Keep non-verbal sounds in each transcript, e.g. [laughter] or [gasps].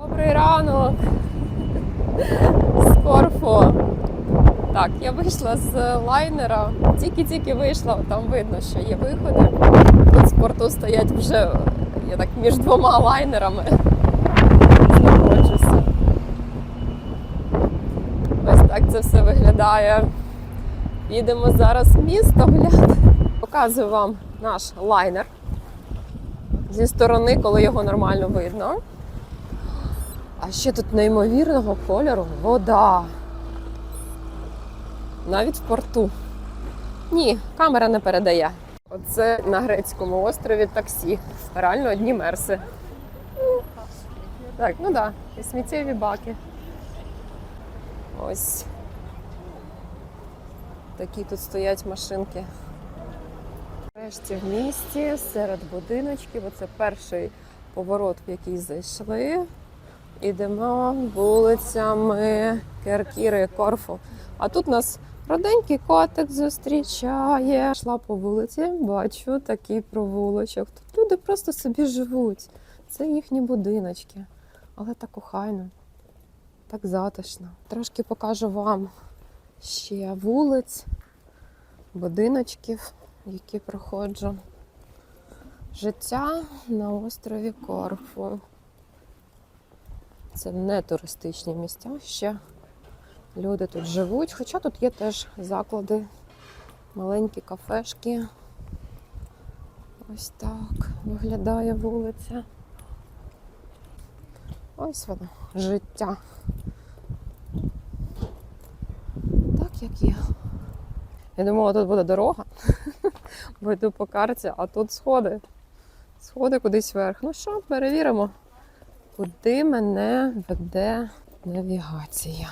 Добрий ранок! З Корфу. Так, я вийшла з лайнера. Тільки-тільки вийшла, там видно, що є виходи. Тут з порту стоять вже я так між двома лайнерами. Знаходжуся. Ось так це все виглядає. Їдемо зараз в місто гуляти. Показую вам наш лайнер зі сторони, коли його нормально видно. А ще тут неймовірного кольору вода. Навіть в порту. Ні, камера не передає. Оце на грецькому острові таксі. Реально одні мерси. Так, ну да, і сміттєві баки. Ось. Такі тут стоять машинки. Нарешті в місті серед будиночків. Оце перший поворот, в який зайшли. Ідемо вулицями Керкіри, Корфу. А тут нас роденький котик зустрічає. Йшла по вулиці, бачу такий провулочок. Тут люди просто собі живуть. Це їхні будиночки. Але так охайно, так затишно. Трошки покажу вам ще вулиць, будиночків, які проходжу. Життя на острові Корфу. Це не туристичні місця ще. Люди тут живуть, хоча тут є теж заклади, маленькі кафешки. Ось так виглядає вулиця. Ось воно, життя. Так, як є. Я думала, тут буде дорога, [laughs] бо йду по карті, а тут сходи. Сходи кудись вверх. Ну що, перевіримо куди мене веде навігація.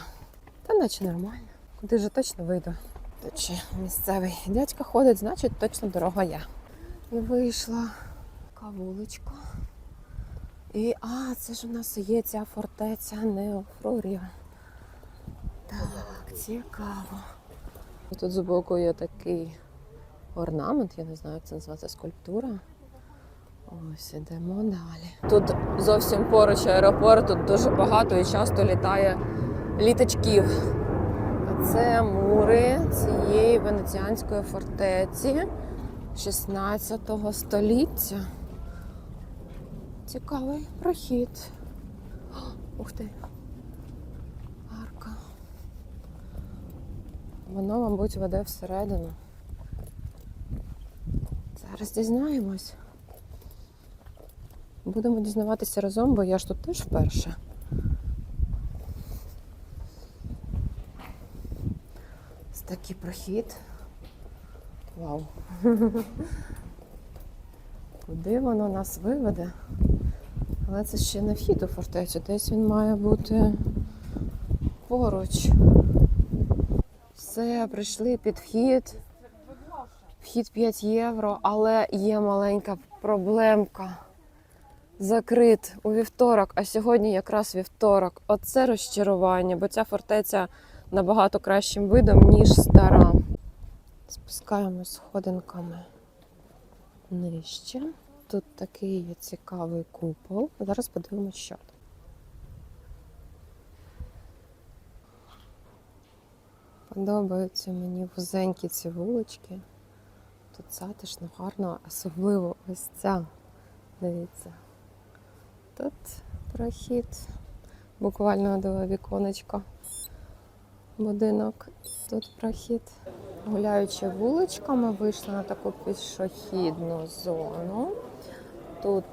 Та наче нормально. Куди ж точно вийду. Тут ще місцевий дядька ходить, значить точно дорога є. І вийшла така вуличка. І а, це ж у нас є ця фортеця Неофрурія. Так, цікаво. Тут збоку є такий орнамент, я не знаю, як це називається скульптура. Ось ідемо далі. Тут зовсім поруч аеропорт, тут дуже багато і часто літає літачків. А це мури цієї венеціанської фортеці 16 століття. Цікавий прохід. [gasps] Ух ти. Арка. Воно, мабуть, веде всередину. Зараз дізнаємось. Будемо дізнаватися разом, бо я ж тут теж вперше. Ось такий прохід. Вау. [laughs] Куди воно нас виведе? Але це ще не вхід у фортецю, десь він має бути поруч. Все, прийшли під вхід. Вхід 5 євро, але є маленька проблемка закрит у вівторок, а сьогодні якраз вівторок. Оце розчарування, бо ця фортеця набагато кращим видом, ніж стара. Спускаємось сходинками нижче. Тут такий є цікавий купол. Зараз подивимось, що. Подобаються мені вузенькі ці вулички. Тут затишно, гарно, особливо ось ця. Дивіться. Тут прохід, буквально до віконечка. Будинок, тут прохід. Гуляючи вуличками, вийшли на таку пішохідну зону. Тут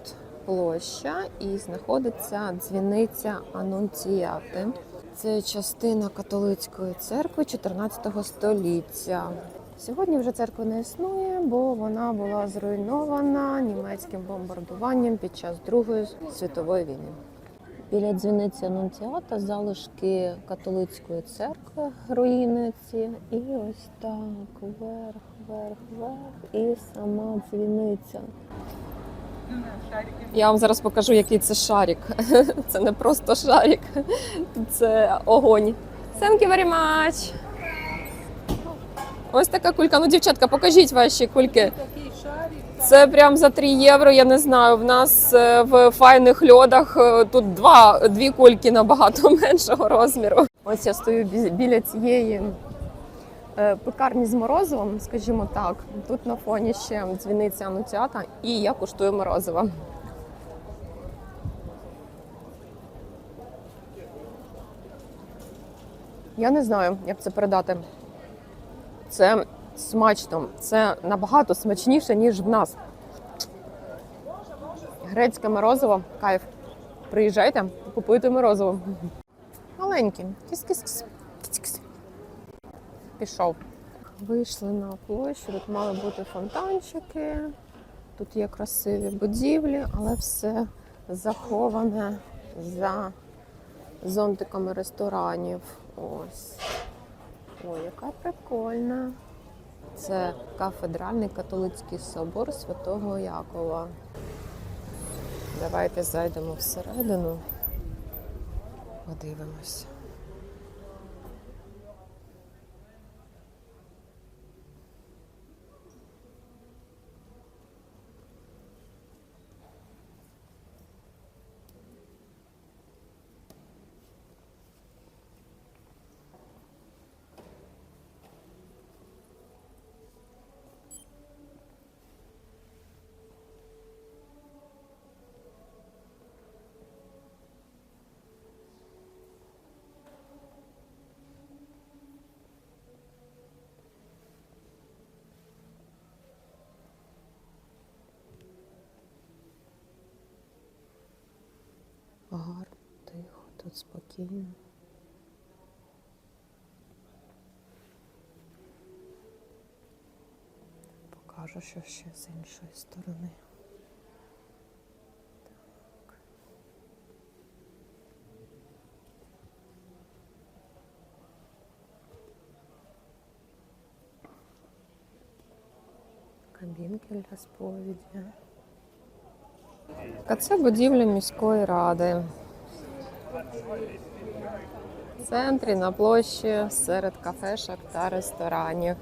площа і знаходиться дзвіниця Анунціяти. Це частина католицької церкви 14 століття. Сьогодні вже церкви не існує, бо вона була зруйнована німецьким бомбардуванням під час Другої світової війни. Біля дзвіниці Анунціата залишки католицької церкви руїни ці. І ось так, вверх, вверх, вверх, і сама дзвіниця. Я вам зараз покажу, який це шарик. [laughs] Це не просто шарик, це огонь. Thank you very much. Ось така кулька. Ну, дівчатка, покажіть ваші кульки. Це прям за 3 євро. Я не знаю. В нас е, в файних льодах е, тут два, дві кульки набагато [laughs] меншого розміру. Ось я стою біля цієї е, пекарні з морозивом, скажімо так. Тут на фоні ще дзвіниця ануціата, і я куштую морозиво. Я не знаю, як це передати. Це смачно, це набагато смачніше, ніж в нас. Грецьке морозиво, кайф. Приїжджайте, купуйте морозиво. Маленький. Кіс-кіс-кіс. Кіс-кіс. Пішов. Вийшли на площу, тут мали бути фонтанчики. Тут є красиві будівлі, але все заховане за зонтиками ресторанів. Ось. Ой, яка прикольна. Це кафедральний католицький собор Святого Якова. Давайте зайдемо всередину. Подивимось. Гарно, тихо, тут спокійно. Покажу, що ще з іншої сторони. Кабінки для сповіді. А це будівля міської ради. Центрі на площі серед кафешок та ресторанів.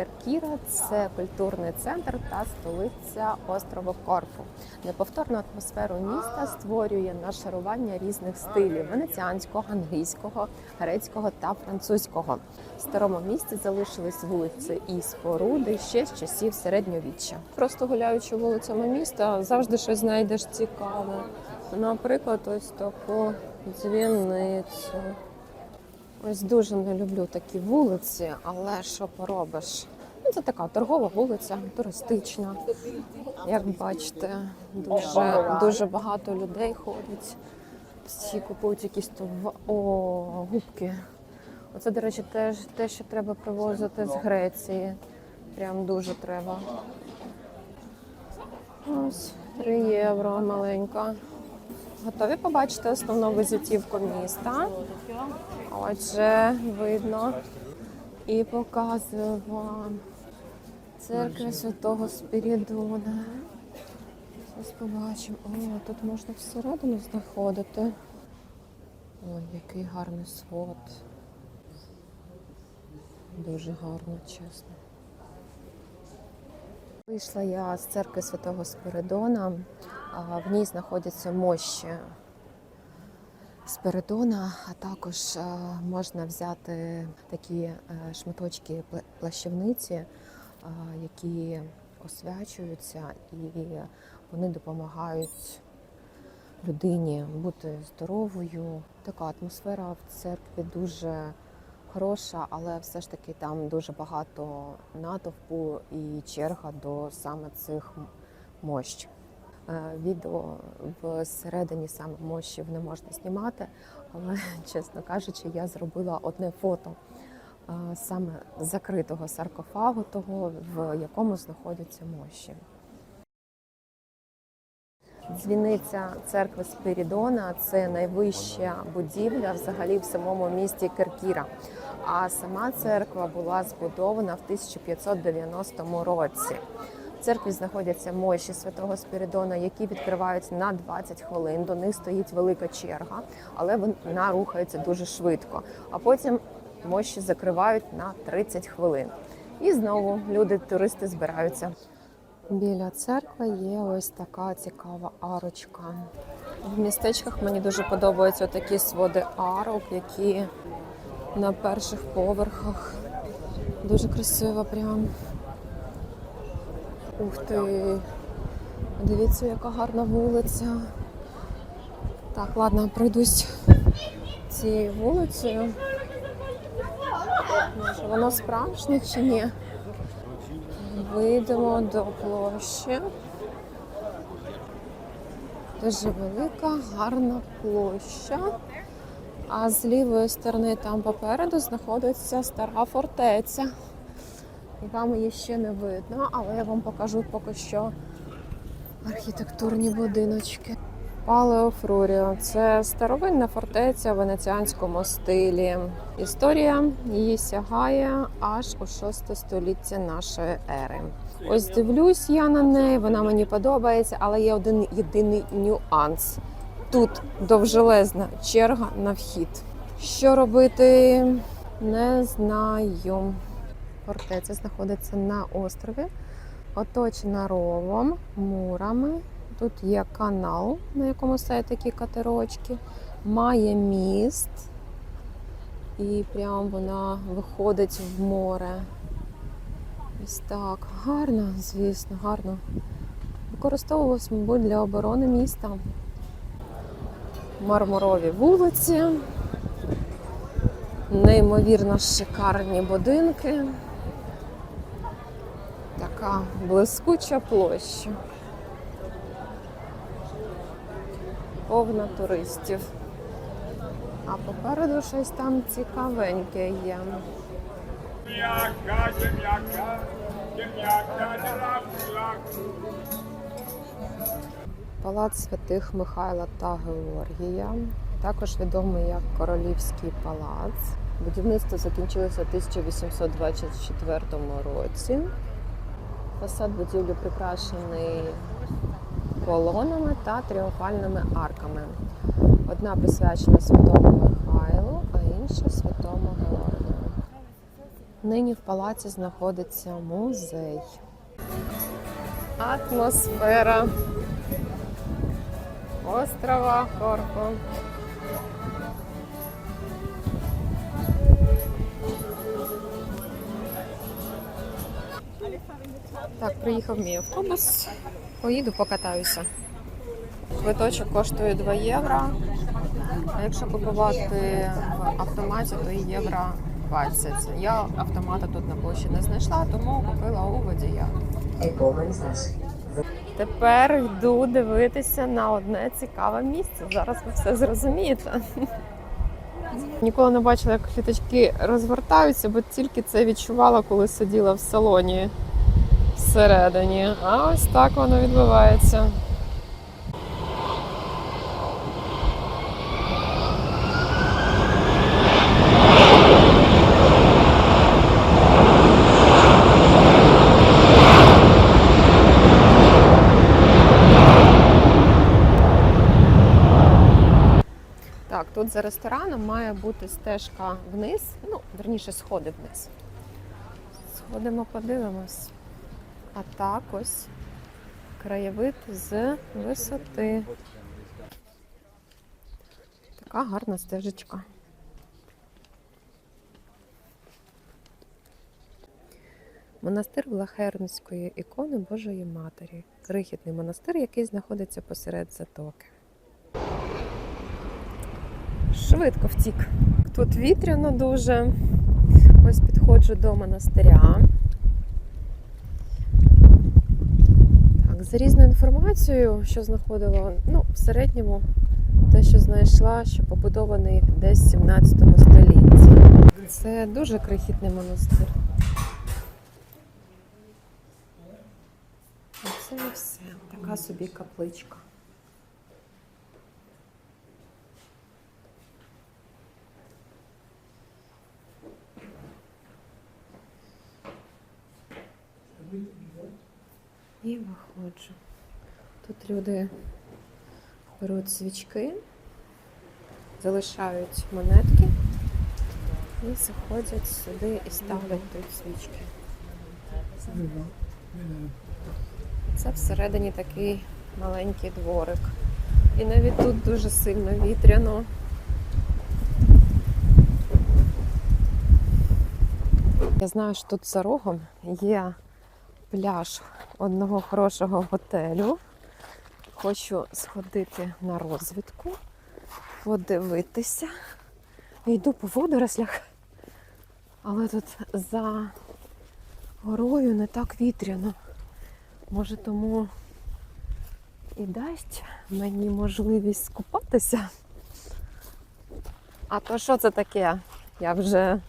Керкіра це культурний центр та столиця острову Корфу. Неповторну атмосферу міста створює нашарування різних стилів венеціанського, англійського, грецького та французького. В старому місті залишились вулиці і споруди ще з часів середньовіччя. Просто гуляючи вулицями міста, завжди щось знайдеш цікаве. Наприклад, ось таку дзвіницю. Ось дуже не люблю такі вулиці, але що поробиш? Ну, це така торгова вулиця, туристична. Як бачите, дуже, дуже багато людей ходить. Всі купують якісь товари. О, губки. Оце, до речі, теж те, що треба привозити з Греції. Прям дуже треба. Ось 3 євро маленька. Готові побачити основну візитівку міста. Отже, видно і показую вам церкву Святого Спірідона. Зараз побачимо. О, тут можна всередину знаходити. Ой, який гарний свод. Дуже гарно, чесно. Вийшла я з церкви Святого Спиридона. В ній знаходяться мощі Спиридона, а також е, можна взяти такі е, шматочки плащівниці, е, які освячуються, і вони допомагають людині бути здоровою. Така атмосфера в церкві дуже хороша, але все ж таки там дуже багато натовпу і черга до саме цих мощ. Е, Відео всередині саме мощів не можна знімати, але [laughs] чесно кажучи, я зробила одне фото е, саме закритого саркофагу, того в якому знаходяться мощі. Дзвіниця церкви Спирідона це найвища будівля взагалі в самому місті Керкіра. А сама церква була збудована в 1590 році. Церкві знаходяться мощі святого Спіридона, які відкриваються на 20 хвилин. До них стоїть велика черга, але вона рухається дуже швидко. А потім мощі закривають на 30 хвилин. І знову люди, туристи збираються. Біля церкви є ось така цікава арочка. В містечках мені дуже подобаються такі своди арок, які на перших поверхах. Дуже красиво прям. Ух ти! Дивіться, яка гарна вулиця. Так, ладно, пройдусь цією вулицею. Може, воно справжнє чи ні? Вийдемо до площі. Дуже велика, гарна площа. А з лівої сторони там попереду знаходиться стара фортеця. І вам її ще не видно, але я вам покажу поки що архітектурні будиночки. Палео Фруріо це старовинна фортеця в венеціанському стилі. Історія її сягає аж у 6 століття нашої ери. Ось дивлюсь я на неї, вона мені подобається, але є один єдиний нюанс. Тут довжелезна черга на вхід. Що робити, не знаю. Фортеця знаходиться на острові, оточена ровом, мурами. Тут є канал, на якому стоять такі катерочки, має міст, і прям вона виходить в море. Ось так. Гарно, звісно, гарно. Використовувалось, мабуть, для оборони міста. Мармурові вулиці, неймовірно шикарні будинки. Така блискуча площа. Повна туристів. А попереду щось там цікавеньке є. Палац святих Михайла та Георгія, також відомий як Королівський палац. Будівництво закінчилося у 1824 році. Фасад будівлі прикрашений колонами та тріумфальними арками. Одна присвячена святому Михайлу, а інша святому Георгію. Нині в палаці знаходиться музей. Атмосфера острова Корфу. Так, приїхав мій автобус. Поїду, покатаюся. Квиточок коштує 2 євро. А якщо купувати в автоматі, то євро 20. Я автомата тут на площі не знайшла, тому купила у водія. Тепер йду дивитися на одне цікаве місце. Зараз ви все зрозумієте. Ніколи не бачила, як квіточки розвертаються, бо тільки це відчувала, коли сиділа в салоні всередині. А ось так воно відбувається. Так, тут за рестораном має бути стежка вниз, ну, верніше, сходи вниз. Сходимо, подивимось. А так ось краєвид з висоти. Така гарна стежечка. Монастир Влахернської ікони Божої Матері. Крихітний монастир, який знаходиться посеред затоки. Швидко втік. Тут вітряно дуже. Ось підходжу до монастиря. За різною інформацією, що знаходила, ну, в середньому те, що знайшла, що побудований десь в 17 столітті. Це дуже крихітний монастир. Оце і все. Така собі капличка. І виходжу. Тут люди беруть свічки, залишають монетки і заходять сюди і ставлять тут свічки. Це всередині такий маленький дворик. І навіть тут дуже сильно вітряно. Я знаю, що тут за рогом є пляж одного хорошого готелю. Хочу сходити на розвідку, подивитися. Йду по водорослях, але тут за горою не так вітряно. Може, тому і дасть мені можливість скупатися. А то що це таке? Я вже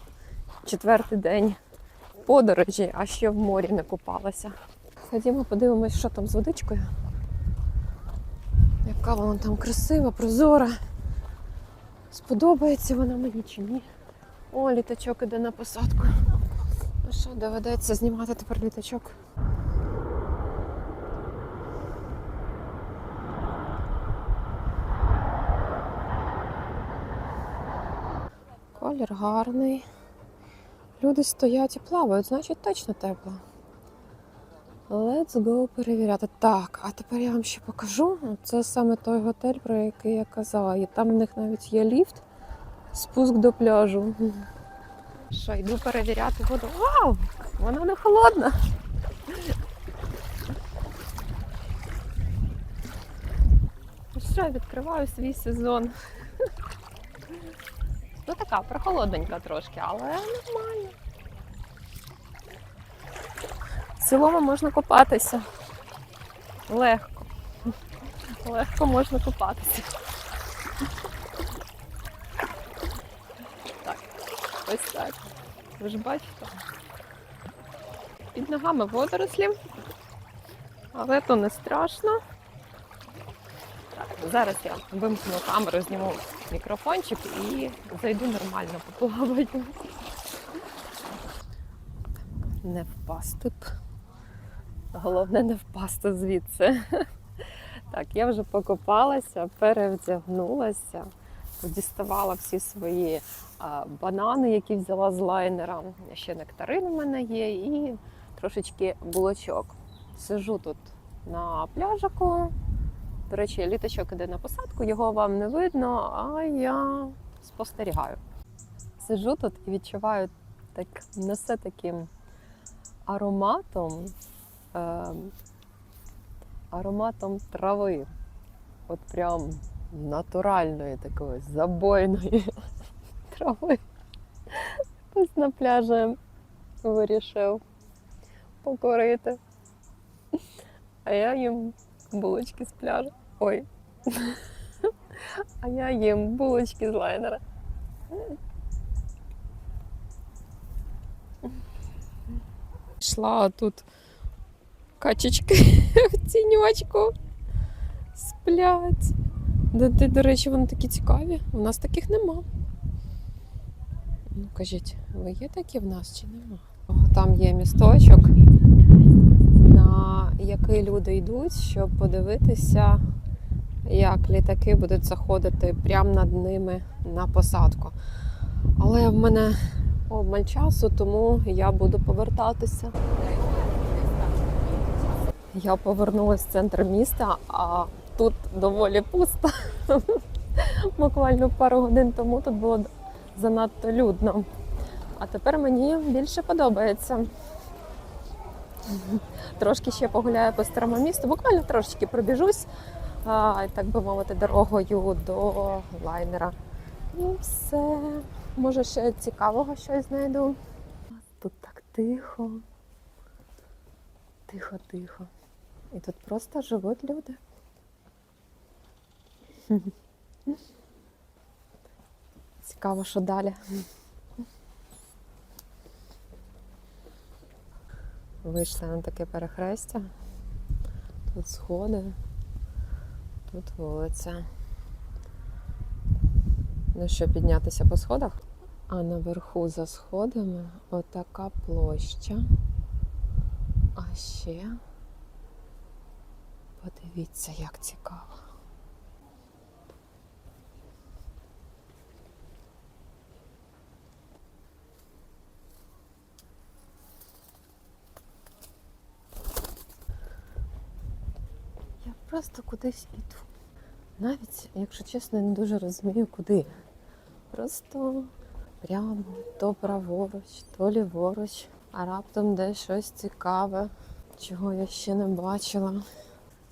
четвертий день подорожі, а ще в морі не купалася. Ходімо, подивимось, що там з водичкою. Яка вона там красива, прозора. Сподобається вона мені чи ні. О, літачок іде на посадку. Ну що, доведеться знімати тепер літачок. Колір гарний. Люди стоять і плавають, значить точно тепло. Let's go перевіряти. Так, а тепер я вам ще покажу. Це саме той готель, про який я казала. І там в них навіть є ліфт, спуск до пляжу. Що, йду перевіряти воду. Вау! Вона не холодна. Що, відкриваю свій сезон. Ну така прохолодненька трошки, але нормально. В цілому можна купатися. Легко. Легко можна купатися. Так, ось так. Ви ж бачите? Під ногами водорослі. Але то не страшно. Так, зараз я вимкну камеру, зніму мікрофончик і зайду нормально поплаваю. Не впасти б. Головне не впасти звідси. Так, я вже покопалася, перевдягнулася, діставала всі свої а, банани, які взяла з лайнера. Ще нектарин у мене є, і трошечки булочок. Сижу тут на пляжику. До речі, літачок іде на посадку, його вам не видно, а я спостерігаю. Сижу тут і відчуваю так несе таким ароматом, е, ароматом трави. От прям натуральної такої забойної [laughs] трави. Ось на пляжі вирішив покорити. А я їм булочки з пляжу. Ой. А я їм булочки з лайнера. Йшла тут качечки [laughs] в тіньочку сплять. До, до, до речі, вони такі цікаві. У нас таких нема. Ну, кажіть, ви є такі в нас чи нема? О, Там є місточок, на який люди йдуть, щоб подивитися, як літаки будуть заходити прямо над ними на посадку. Але в мене обмаль часу, тому я буду повертатися. Я повернулася в центр міста, а тут доволі пусто. [laughs] Буквально пару годин тому тут було занадто людно. А тепер мені більше подобається. Трошки ще погуляю по старому місту, буквально трошечки пробіжусь, так би мовити, дорогою до лайнера. І все. Може, ще цікавого щось знайду. Тут так тихо. Тихо, тихо. І тут просто живуть люди. [laughs] Цікаво, що далі. Вийшли на таке перехрестя. Тут сходи, тут вулиця. Ну що, піднятися по сходах? А наверху за сходами отака площа. А ще подивіться, як цікаво. Часто кудись іду. Навіть, якщо чесно, я не дуже розумію, куди. Просто прямо то праворуч, то ліворуч, а раптом десь щось цікаве, чого я ще не бачила.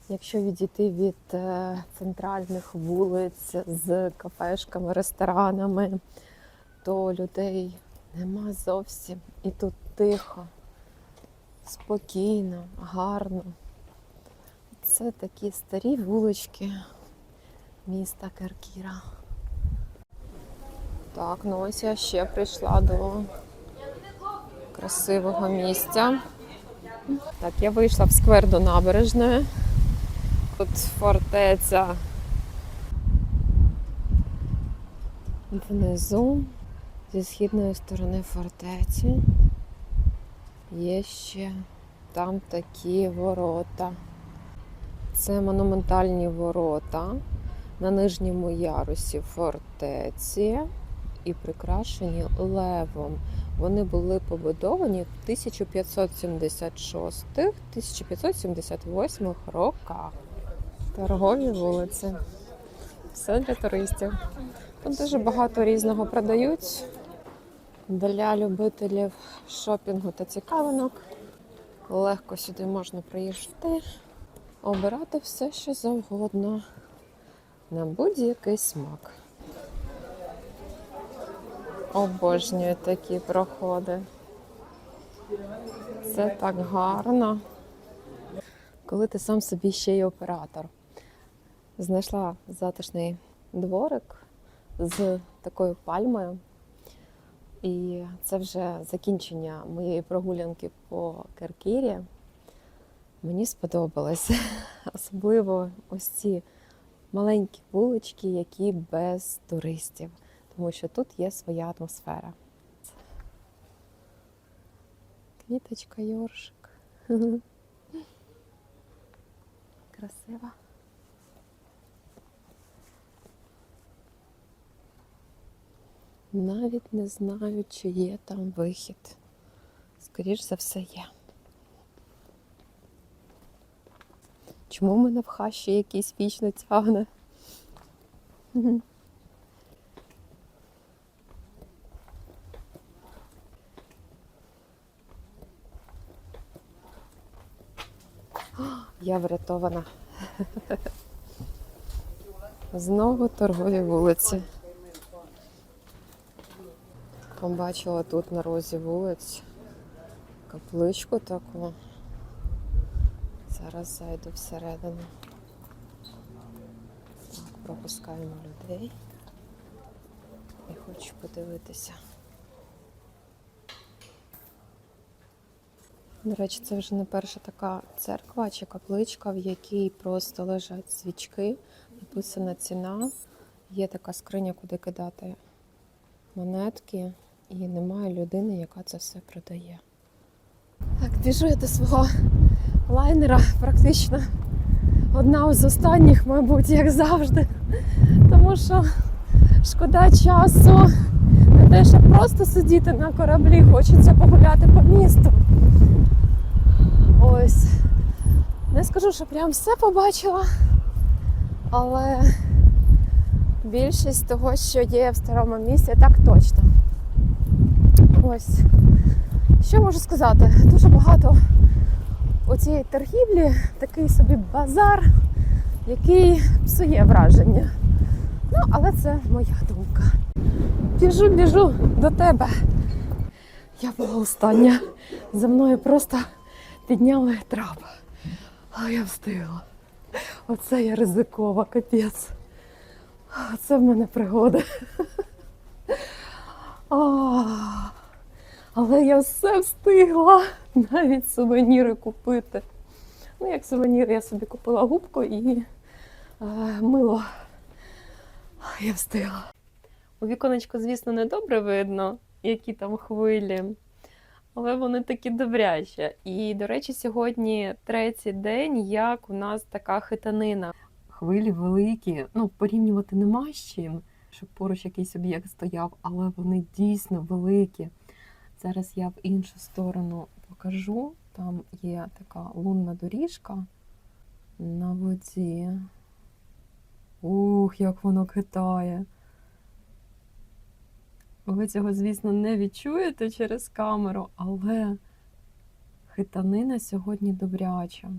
Якщо відійти від е, центральних вулиць з кафешками, ресторанами, то людей нема зовсім. І тут тихо, спокійно, гарно. Це такі старі вулички міста Керкіра. Так, ну ось я ще прийшла до красивого місця. Так, я вийшла в сквер до набережної. Тут фортеця внизу, зі східної сторони фортеці. Є ще там такі ворота. Це монументальні ворота на нижньому ярусі фортеці і прикрашені левом. Вони були побудовані в 1576-1578 роках. Торгові вулиці. Все для туристів. Тут дуже багато різного продають для любителів шопінгу та цікавинок. Легко сюди можна приїжджати, обирати все, що завгодно на будь-який смак. Обожнюю такі проходи. Це так гарно. Коли ти сам собі ще й оператор. Знайшла затишний дворик з такою пальмою. І це вже закінчення моєї прогулянки по Керкірі. Мені сподобалось. [laughs] Особливо ось ці маленькі вулички, які без туристів, тому що тут є своя атмосфера. Квіточка, йоршик. [laughs] Красива. Навіть не знаю, чи є там вихід. Скоріш за все є. Чому мене в хащі якийсь вічно тягне? Я врятована. Знову торгові вулиці. Побачила тут на розі вулиць капличку таку. Зараз зайду всередину. Так, пропускаємо людей. І хочу подивитися. До речі, це вже не перша така церква чи капличка, в якій просто лежать свічки, написана ціна. Є така скриня, куди кидати монетки, і немає людини, яка це все продає. Так, біжу я до свого лайнера практично одна з останніх, мабуть, як завжди. Тому що шкода часу не те, щоб просто сидіти на кораблі, хочеться погуляти по місту. Ось. Не скажу, що прям все побачила, але більшість того, що є в старому місті, так точно. Ось. Що можу сказати? Дуже багато у цієї торгівлі такий собі базар, який псує враження. Ну, але це моя думка. Біжу, біжу до тебе. Я була остання. За мною просто підняли трап. А я встигла. Оце я ризикова, капець. Оце в мене пригода. [laughs] Але я все встигла [laughs] навіть сувеніри купити. Ну, як сувенір, я собі купила губку і е, мило. Я встигла. У віконечку, звісно, не добре видно, які там хвилі, але вони такі добрячі. І, до речі, сьогодні третій день, як у нас така хитанина. Хвилі великі, ну, порівнювати нема з чим, щоб поруч якийсь об'єкт стояв, але вони дійсно великі. Зараз я в іншу сторону покажу. Там є така лунна доріжка. на воді. Ух, як воно китає. Ви цього, звісно, не відчуєте через камеру, але хитанина сьогодні добряча.